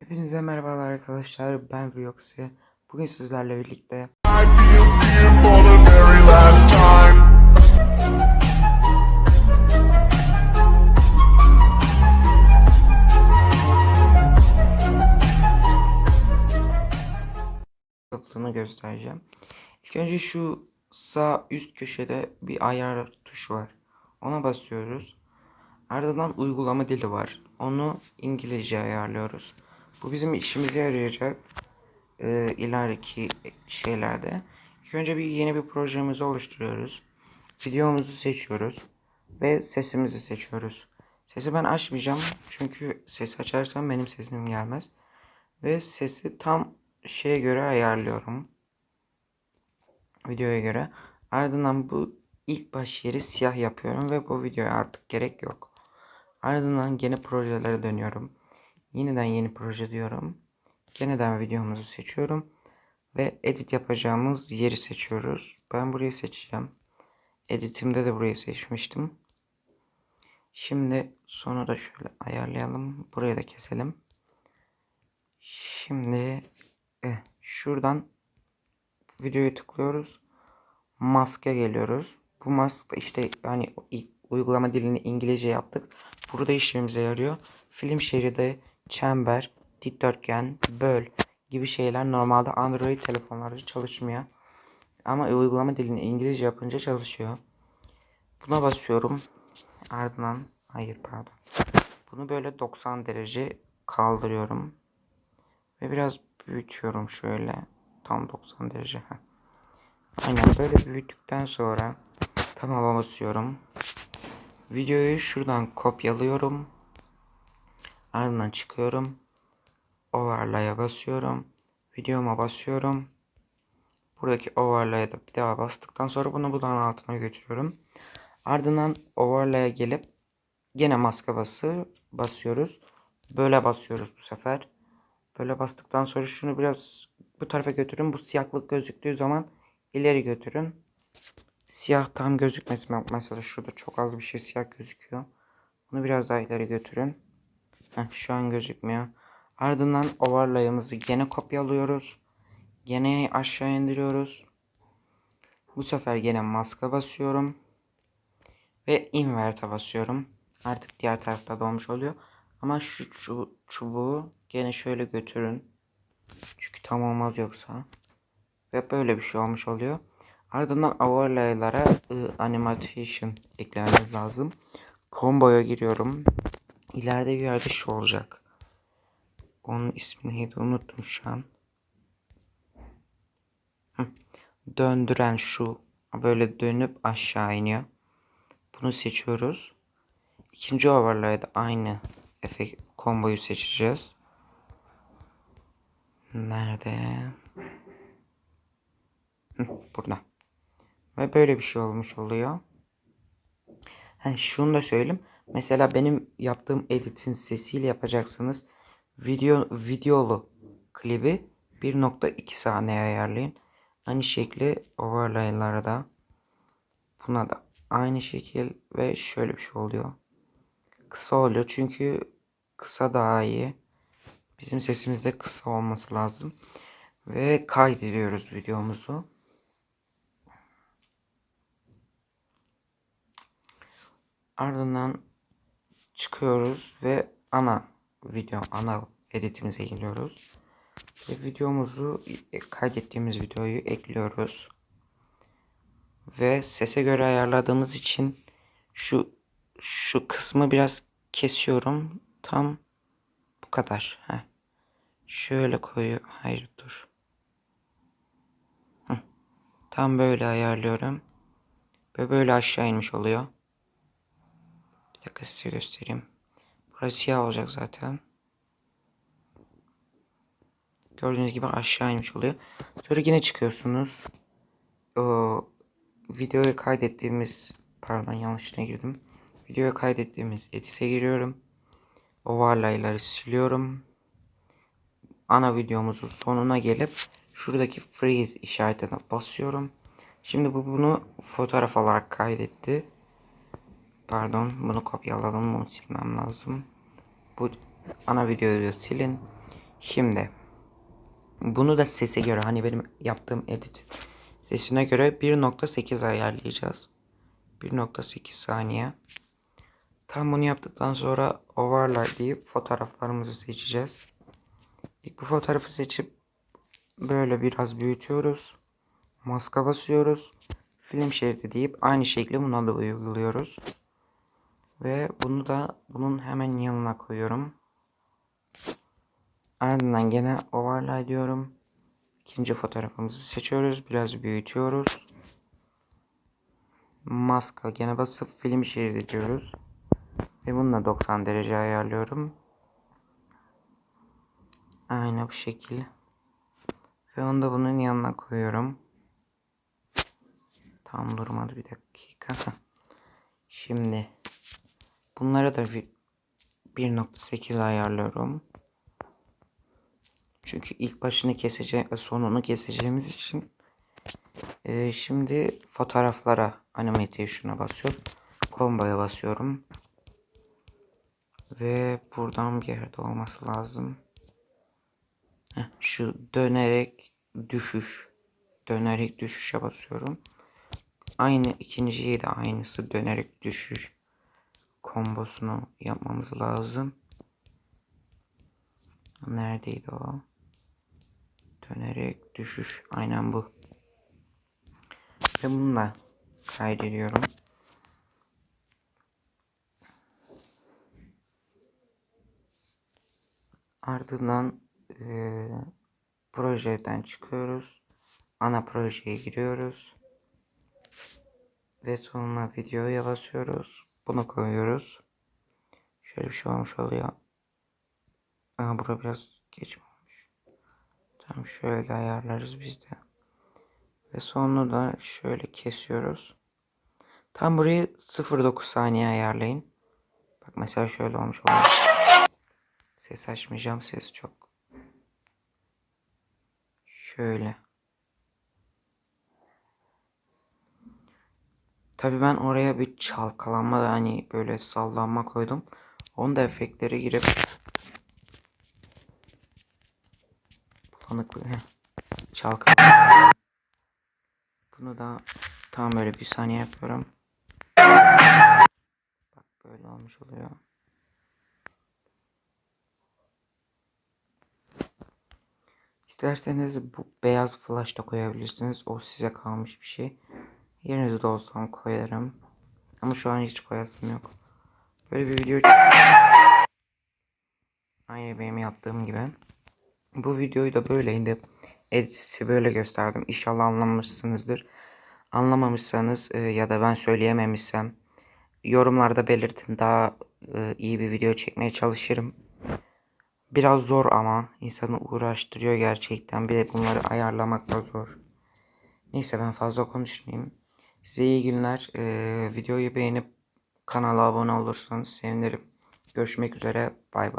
Hepinize merhabalar arkadaşlar. Ben Vioxy. Bugün sizlerle birlikte yapıldığını göstereceğim. İlk önce şu sağ üst köşede bir ayar tuşu var. Ona basıyoruz. Ardından uygulama dili var. Onu İngilizce ayarlıyoruz. Bu bizim işimize yarayacak e, ileriki şeylerde. İlk önce bir yeni bir projemizi oluşturuyoruz. Videomuzu seçiyoruz ve sesimizi seçiyoruz. Sesi ben açmayacağım çünkü ses açarsam benim sesim gelmez. Ve sesi tam şeye göre ayarlıyorum. Videoya göre. Ardından bu ilk baş yeri siyah yapıyorum ve bu videoya artık gerek yok. Ardından yeni projelere dönüyorum. Yeniden yeni proje diyorum. Yeniden videomuzu seçiyorum. Ve edit yapacağımız yeri seçiyoruz. Ben burayı seçeceğim. Editimde de burayı seçmiştim. Şimdi sonu da şöyle ayarlayalım. Burayı da keselim. Şimdi eh, şuradan videoyu tıklıyoruz. Maske geliyoruz. Bu maske işte hani uygulama dilini İngilizce yaptık. Burada işimize yarıyor. Film şeridi, çember, dikdörtgen, böl gibi şeyler normalde Android telefonlarda çalışmıyor. Ama uygulama dilini İngilizce yapınca çalışıyor. Buna basıyorum. Ardından hayır pardon. Bunu böyle 90 derece kaldırıyorum. Ve biraz büyütüyorum şöyle. Tam 90 derece. Heh. Aynen böyle büyüttükten sonra tamama basıyorum. Videoyu şuradan kopyalıyorum. Ardından çıkıyorum. Overlay'a basıyorum. Videoma basıyorum. Buradaki overlay'a da bir daha bastıktan sonra bunu buradan altına götürüyorum. Ardından overlay'a gelip gene maske bası basıyoruz. Böyle basıyoruz bu sefer. Böyle bastıktan sonra şunu biraz bu tarafa götürün. Bu siyahlık gözüktüğü zaman ileri götürün. Siyah tam gözükmesin. Mesela şurada çok az bir şey siyah gözüküyor. Bunu biraz daha ileri götürün. Heh, şu an gözükmüyor. Ardından overlay'ımızı gene kopyalıyoruz. Gene aşağı indiriyoruz. Bu sefer gene maske basıyorum. Ve inverte basıyorum. Artık diğer tarafta dolmuş oluyor. Ama şu çu- çubuğu gene şöyle götürün. Çünkü tam olmaz yoksa. Ve böyle bir şey olmuş oluyor. Ardından overlay'lara ı, animation eklememiz lazım. Combo'ya giriyorum. İleride bir yerde şu olacak. Onun ismini neydi unuttum şu an. Döndüren şu. Böyle dönüp aşağı iniyor. Bunu seçiyoruz. İkinci overlay'da aynı efekt komboyu seçeceğiz. Nerede? Hı, burada. Ve böyle bir şey olmuş oluyor. Ha, şunu da söyleyeyim. Mesela benim yaptığım editin sesiyle yapacaksanız video videolu klibi 1.2 saniye ayarlayın. Aynı şekli overlay'lara da buna da aynı şekil ve şöyle bir şey oluyor. Kısa oluyor çünkü kısa daha iyi. Bizim sesimizde kısa olması lazım. Ve kaydediyoruz videomuzu. Ardından çıkıyoruz ve ana video, ana editimize geliyoruz. Ve videomuzu e, kaydettiğimiz videoyu ekliyoruz. Ve sese göre ayarladığımız için şu şu kısmı biraz kesiyorum. Tam bu kadar. Heh. Şöyle koyu. Hayır dur. Hı. Tam böyle ayarlıyorum. Ve böyle aşağı inmiş oluyor. Bir dakika size göstereyim. Burası siyah olacak zaten. Gördüğünüz gibi aşağı inmiş oluyor. Sonra yine çıkıyorsunuz. O videoya kaydettiğimiz pardon yanlışına girdim. Videoya kaydettiğimiz edit'e giriyorum. Overlay'ları siliyorum. Ana videomuzun sonuna gelip şuradaki freeze işaretine basıyorum. Şimdi bu bunu fotoğraf olarak kaydetti. Pardon bunu kopyaladım bunu silmem lazım. Bu ana videoyu silin. Şimdi bunu da sese göre hani benim yaptığım edit sesine göre 1.8 ayarlayacağız. 1.8 saniye. Tam bunu yaptıktan sonra overlay deyip fotoğraflarımızı seçeceğiz. İlk bu fotoğrafı seçip böyle biraz büyütüyoruz. Maska basıyoruz. Film şeridi deyip aynı şekli buna da uyguluyoruz. Ve bunu da bunun hemen yanına koyuyorum. Ardından gene overlay diyorum. İkinci fotoğrafımızı seçiyoruz. Biraz büyütüyoruz. Maska gene basıp film şeridi diyoruz. Ve bunu da 90 derece ayarlıyorum. Aynı bu şekil. Ve onu da bunun yanına koyuyorum. Tam durmadı bir dakika. Şimdi bunları da bir 1.8 ayarlıyorum. Çünkü ilk başını keseceğim, sonunu keseceğimiz için Ee, şimdi fotoğraflara animation'a basıyorum. Combo'ya basıyorum. Ve buradan bir yerde olması lazım. Heh, şu dönerek düşüş. Dönerek düşüşe basıyorum. Aynı ikinciyi de aynısı dönerek düşüş kombosunu yapmamız lazım. Neredeydi o? Dönerek düşüş. Aynen bu. Ve bunu da kaydediyorum. Ardından eee, projeden çıkıyoruz. Ana projeye giriyoruz. Ve sonuna videoya basıyoruz. Bunu koyuyoruz. Şöyle bir şey olmuş oluyor. Aa, bura biraz geç olmuş? Tamam şöyle ayarlarız biz de. Ve sonunu da şöyle kesiyoruz. Tam burayı 0.9 saniye ayarlayın. Bak mesela şöyle olmuş oluyor. Ses açmayacağım. Ses çok. Şöyle. Tabii ben oraya bir çalkalanma da hani böyle sallanma koydum. Onu da efektlere girip bulanıklığı heh, çalkala. Bunu da tam böyle bir saniye yapıyorum. Bak böyle olmuş oluyor. İsterseniz bu beyaz flash da koyabilirsiniz. O size kalmış bir şey. Yerinizde olsam koyarım. Ama şu an hiç koyasım yok. Böyle bir video Aynı benim yaptığım gibi. Bu videoyu da böyleydi. Edit'i böyle gösterdim. İnşallah anlamışsınızdır. Anlamamışsanız e, ya da ben söyleyememişsem yorumlarda belirtin. Daha e, iyi bir video çekmeye çalışırım. Biraz zor ama insanı uğraştırıyor gerçekten. Bir de bunları ayarlamak da zor. Neyse ben fazla konuşmayayım. Size iyi günler. Ee, videoyu beğenip kanala abone olursanız sevinirim. Görüşmek üzere. Bay bay.